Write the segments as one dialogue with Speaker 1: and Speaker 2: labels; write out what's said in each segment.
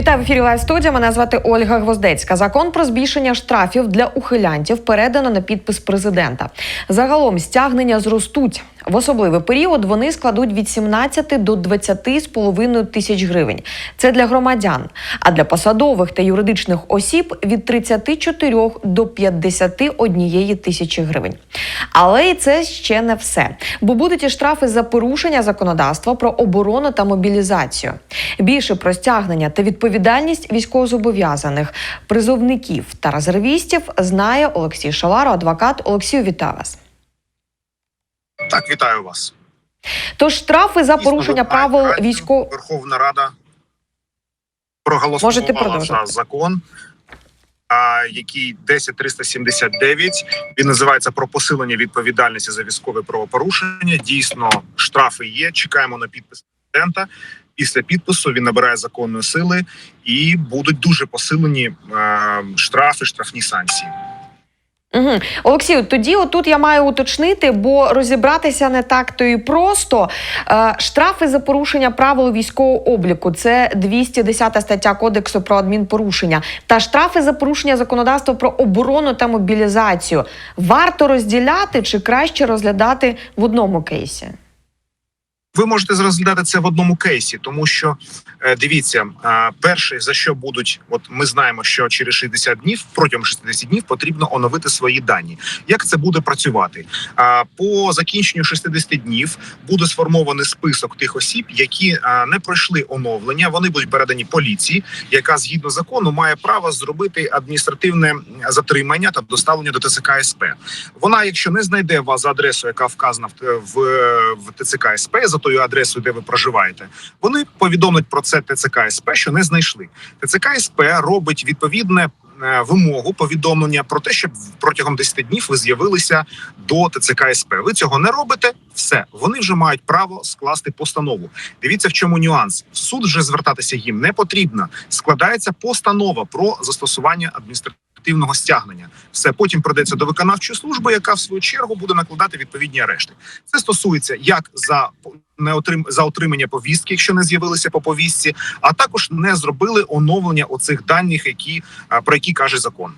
Speaker 1: Вітаю в ефірі Лайв студія. Мене звати Ольга Гвоздецька. Закон про збільшення штрафів для ухилянтів передано на підпис президента. Загалом стягнення зростуть. В особливий період вони складуть від 17 до 20 з половиною тисяч гривень. Це для громадян. А для посадових та юридичних осіб від 34 до 51 тисячі гривень. Але і це ще не все. Бо будуть і штрафи за порушення законодавства про оборону та мобілізацію. Більше про стягнення та відповідальність військовозобов'язаних, призовників та резервістів знає Олексій Шаларо, адвокат. Олексію, вітаю вас.
Speaker 2: Так, вітаю вас.
Speaker 1: Тож штрафи за
Speaker 2: Дійсно,
Speaker 1: порушення
Speaker 2: ви
Speaker 1: правил
Speaker 2: знаєте,
Speaker 1: військов...
Speaker 2: Верховна Рада проголосувала за закон, який 10379. Він називається про посилення відповідальності за військове правопорушення. Дійсно, штрафи є. Чекаємо на підпис президента. Після підпису він набирає законної сили і будуть дуже посилені штрафи, штрафні санкції.
Speaker 1: Угу. Олексію, тоді отут я маю уточнити, бо розібратися не так то і просто. Е, штрафи за порушення правил військового обліку це 210 стаття Кодексу про адмінпорушення. Та штрафи за порушення законодавства про оборону та мобілізацію. Варто розділяти чи краще розглядати в одному кейсі?
Speaker 2: Ви можете розглядати це в одному кейсі, тому що е, дивіться, е, перше за що будуть, от ми знаємо, що через 60 днів протягом 60 днів потрібно оновити свої дані. Як це буде працювати? По закінченню 60 днів буде сформований список тих осіб, які е, не пройшли оновлення. Вони будуть передані поліції, яка згідно закону має право зробити адміністративне затримання та доставлення до ТЦК СП. Вона, якщо не знайде вас за адресою, яка вказана в, в ТЦК СП, тою адресою, де ви проживаєте, вони повідомлять про це ТЦК СП, що не знайшли. ТЦК СП робить відповідне е, вимогу повідомлення про те, щоб протягом 10 днів ви з'явилися до ТЦК СП. Ви цього не робите. Все, вони вже мають право скласти постанову. Дивіться, в чому нюанс. В суд вже звертатися їм не потрібно. Складається постанова про застосування адміністративного стягнення. Все потім придеться до виконавчої служби, яка в свою чергу буде накладати відповідні арешти. Це стосується як за не отрим за отримання повістки, якщо не з'явилися по повістці, а також не зробили оновлення оцих даних, які про які каже закон.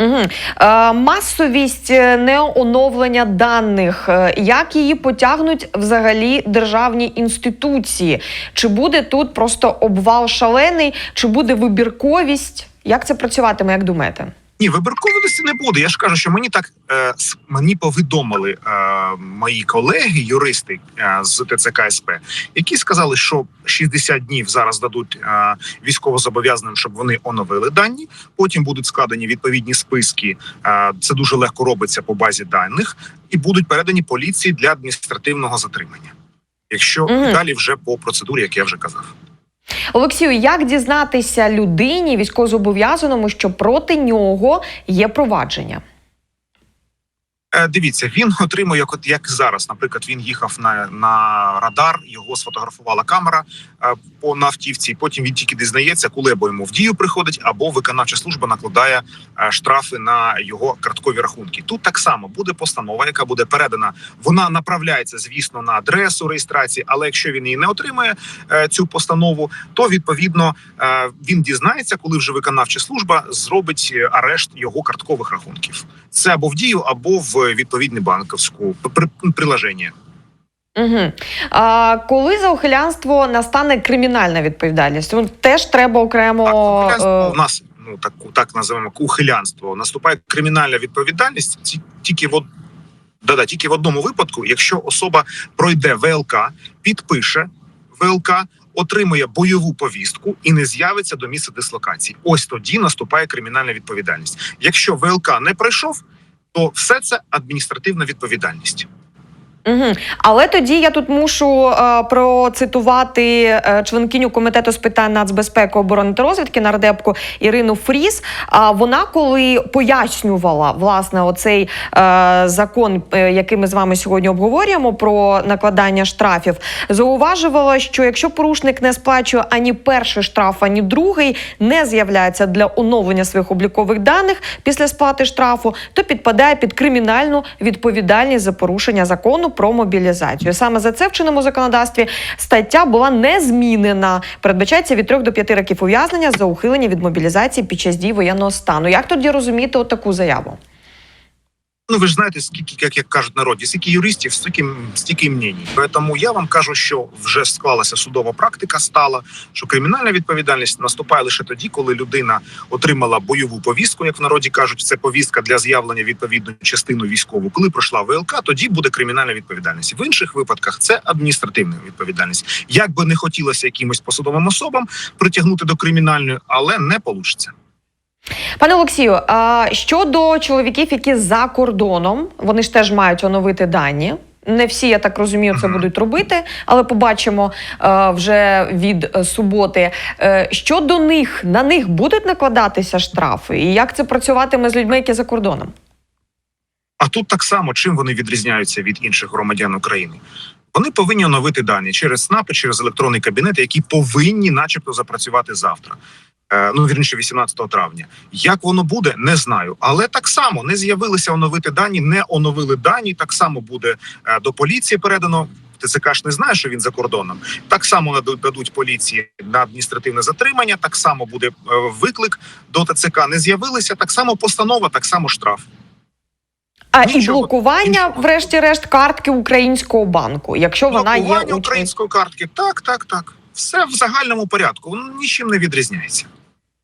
Speaker 1: Угу. Е, масовість неоновлення даних. е, Як її потягнуть взагалі державні інституції? Чи буде тут просто обвал шалений, чи буде вибірковість? Як це працюватиме, як думаєте?
Speaker 2: Ні, вибірковості не буде. Я ж кажу, що мені так е, мені повідомили е, мої колеги, юристи е, з ТЦК СП, які сказали, що 60 днів зараз дадуть е, військовозобов'язаним, щоб вони оновили дані. Потім будуть складені відповідні списки. Е, це дуже легко робиться по базі даних, і будуть передані поліції для адміністративного затримання. Якщо
Speaker 1: Мгм.
Speaker 2: і далі вже по процедурі, як я вже казав.
Speaker 1: Олексію, як дізнатися людині військовозобов'язаному, що проти нього є провадження?
Speaker 2: Е, Дивіться, він отримує як от як зараз. Наприклад, він їхав на, на радар, його сфотографувала камера е, по на автівці. Потім він тільки дізнається, коли або йому в дію приходить, або виконавча служба накладає е, штрафи на його карткові рахунки. Тут так само буде постанова, яка буде передана. Вона направляється, звісно, на адресу реєстрації. Але якщо він її не отримає цю постанову, то відповідно він дізнається, коли вже виконавча служба зробить арешт його карткових рахунків. Це або в дію, або в відповідне банківську при, приложення.
Speaker 1: Угу. А, коли за ухилянство настане кримінальна відповідальність? Ну, теж треба окремо.
Speaker 2: Так,
Speaker 1: е,
Speaker 2: у нас ну так так називаємо ухилянство. Наступає кримінальна відповідальність тільки в да-да, тільки в одному випадку, якщо особа пройде ВЛК, підпише ВЛК. Отримує бойову повістку і не з'явиться до місця дислокації. Ось тоді наступає кримінальна відповідальність. Якщо ВЛК не пройшов, то все це адміністративна відповідальність.
Speaker 1: Угу. Але тоді я тут мушу е, процитувати е, членкиню комітету з питань нацбезпеки, оборони та розвідки нардепку Ірину Фріс. А вона, коли пояснювала власне оцей е, закон, е, який ми з вами сьогодні обговорюємо, про накладання штрафів, зауважувала, що якщо порушник не сплачує ані перший штраф, ані другий, не з'являється для оновлення своїх облікових даних після сплати штрафу, то підпадає під кримінальну відповідальність за порушення закону про мобілізацію. Саме за це в чинному законодавстві стаття була не змінена. Передбачається від 3 до 5 років ув'язнення за ухилення від мобілізації під час дії воєнного стану. Як тоді розуміти отаку заяву?
Speaker 2: Ну, ви ж знаєте, скільки, як, як кажуть народі, скільки юристів, стільки, стільки і мнень. Тому я вам кажу, що вже склалася судова практика, стала, що кримінальна відповідальність наступає лише тоді, коли людина отримала бойову повістку, як в народі кажуть, це повістка для з'явлення відповідної частину військову. Коли пройшла ВЛК, тоді буде кримінальна відповідальність. В інших випадках це адміністративна відповідальність. Як би не хотілося якимось посадовим особам притягнути до кримінальної, але не вийде.
Speaker 1: Пане Олексію, а щодо чоловіків, які за кордоном, вони ж теж мають оновити дані. Не всі, я так розумію, це будуть робити, але побачимо е, вже від е, суботи. Е, що до них на них будуть накладатися штрафи, і як це працюватиме з людьми, які за кордоном?
Speaker 2: А тут так само чим вони відрізняються від інших громадян України. Вони повинні оновити дані через СНАП, через електронний кабінет, які повинні, начебто, запрацювати завтра. Е, ну вірніше, 18 травня. Як воно буде, не знаю. Але так само не з'явилися оновити дані, не оновили дані. Так само буде е, до поліції передано. ТЦК ж не знає, що він за кордоном. Так само дадуть поліції на адміністративне затримання. Так само буде е, виклик до ТЦК. Не з'явилися. Так само постанова, так само штраф.
Speaker 1: А і блокування, врешті-решт, картки українського банку, якщо вона є
Speaker 2: Блокування української картки. Так, так, так. Все в загальному порядку. Воно нічим не відрізняється.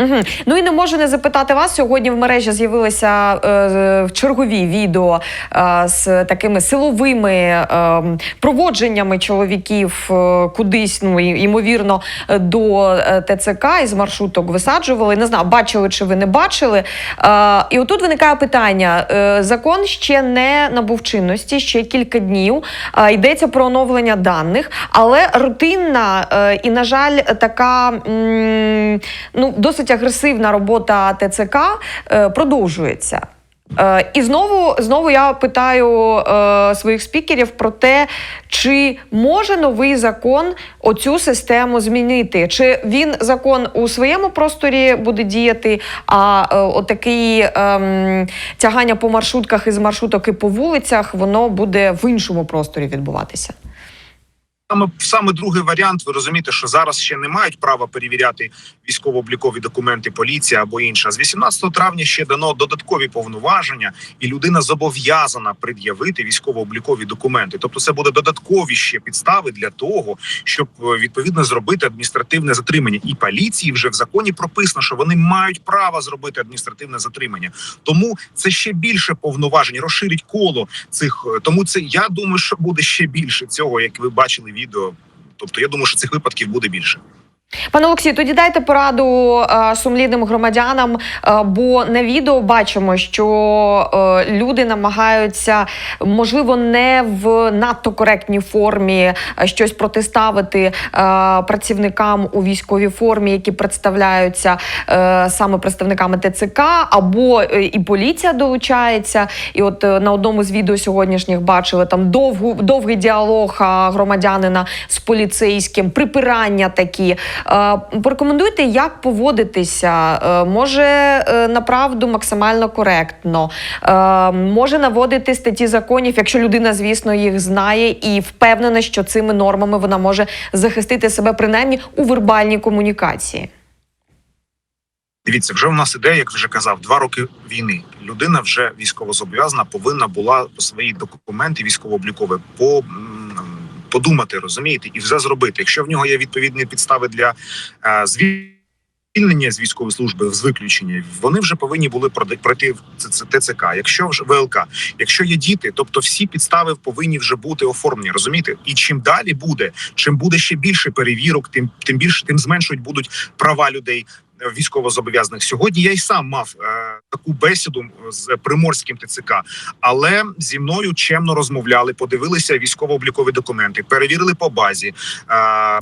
Speaker 1: Угу. Ну і не можу не запитати вас. Сьогодні в мережі з'явилися е, чергові відео е, з такими силовими е, проводженнями чоловіків е, кудись, ну ймовірно, до е, ТЦК із маршруток висаджували. Не знаю, бачили чи ви не бачили. Е, і отут виникає питання: Е, закон ще не набув чинності, ще кілька днів. Е, йдеться про оновлення даних, але рутинна е, і, на жаль, така м, ну досить агресивна робота ТЦК е, продовжується. Е, і знову знову я питаю е, своїх спікерів про те, чи може новий закон оцю систему змінити? Чи він закон у своєму просторі буде діяти, а е, отакий ем, тягання по маршрутках із маршруток і по вулицях, воно буде в іншому просторі відбуватися?
Speaker 2: Саме саме другий варіант. Ви розумієте, що зараз ще не мають права перевіряти військово-облікові документи поліція або інша. З 18 травня ще дано додаткові повноваження, і людина зобов'язана пред'явити військово-облікові документи. Тобто, це буде додаткові ще підстави для того, щоб е, відповідно зробити адміністративне затримання. І поліції вже в законі прописано, що вони мають право зробити адміністративне затримання. Тому це ще більше повноважень, розширить коло цих. е, Тому це я думаю, що буде ще більше цього, як ви бачили відео. Тобто, я думаю, що цих випадків буде більше.
Speaker 1: Пане Олексію, тоді дайте пораду е, сумлінним громадянам, е, бо на відео бачимо, що е, люди намагаються, можливо, не в надто коректній формі е, щось протиставити е, працівникам у військовій формі, які представляються е, саме представниками ТЦК, або е, і поліція долучається. І от е, на одному з відео сьогоднішніх бачили там довгу довгий діалог а, громадянина з поліцейським, припирання такі. Порекомендуйте, як поводитися. Е, Може е, направду максимально коректно, Е, може наводити статті законів, якщо людина, звісно, їх знає і впевнена, що цими нормами вона може захистити себе принаймні у вербальній комунікації.
Speaker 2: Дивіться, вже в нас іде, як вже казав, два роки війни. Людина вже військовозобов'язана повинна була свої документи військово-облікові по подумати, розумієте, і все зробити. Якщо в нього є відповідні підстави для е, звільнення з військової служби з виключення, вони вже повинні були пройти в ТЦК. Якщо вже ВЛК, якщо є діти, тобто всі підстави повинні вже бути оформлені. Розумієте? І чим далі буде, чим буде ще більше перевірок, тим тим більше тим зменшують будуть права людей військовозобов'язаних. Сьогодні я й сам мав е, таку бесіду з приморським ТЦК, але зі мною чемно розмовляли, подивилися військово-облікові документи, перевірили по базі. Е,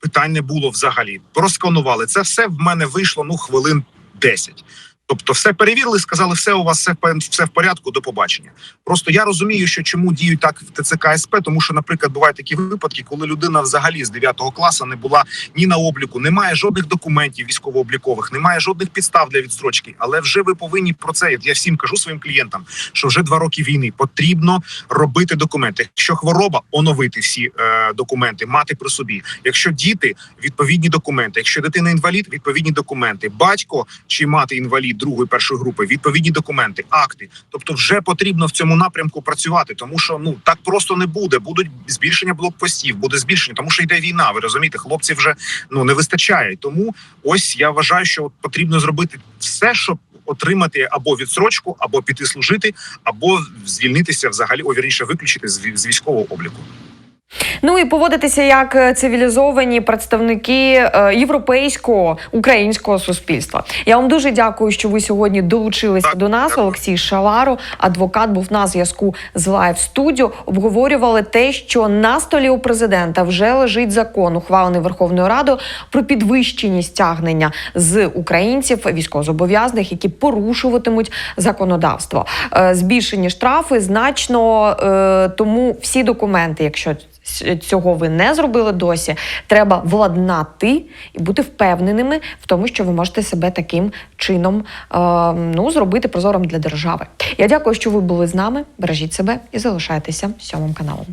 Speaker 2: питань не було взагалі. Просканували це все в мене вийшло ну хвилин 10. Тобто, все перевірили, сказали, все у вас все, все в порядку, до побачення. Просто я розумію, що чому діють так в ТЦК СП, тому що, наприклад, бувають такі випадки, коли людина взагалі з 9 класу не була ні на обліку, немає жодних документів військово-облікових, немає жодних підстав для відстрочки. Але вже ви повинні про це. Я всім кажу своїм клієнтам, що вже два роки війни потрібно робити документи. Якщо хвороба, оновити всі е, документи, мати при собі. Якщо діти, відповідні документи. Якщо дитина інвалід, відповідні документи. Батько чи мати інвалід другої першої групи, відповідні документи, акти. Тобто, вже потрібно в цьому напрямку працювати, тому що ну так просто не буде. Будуть збільшення блокпостів, буде збільшення, тому що йде війна. Ви розумієте, хлопців вже ну не вистачає. Тому ось я вважаю, що от потрібно зробити все, щоб отримати або відсрочку, або піти служити, або звільнитися взагалі, о, вірніше, виключити з військового обліку.
Speaker 1: Ну і поводитися як е, цивілізовані представники е, європейського українського суспільства. Я вам дуже дякую, що ви сьогодні долучилися до нас. Олексій Шаларо, адвокат, був на зв'язку з Live Studio. Обговорювали те, що на столі у президента вже лежить закон, ухвалений Верховною Радою про підвищені стягнення з українців військовозобов'язаних, які порушуватимуть законодавство. Е, Збільшені штрафи значно е, тому всі документи, якщо цього ви не зробили досі, треба владнати і бути впевненими в тому, що ви можете себе таким чином е, ну, зробити прозорим для держави. Я дякую, що ви були з нами. Бережіть себе і залишайтеся сьомим каналом.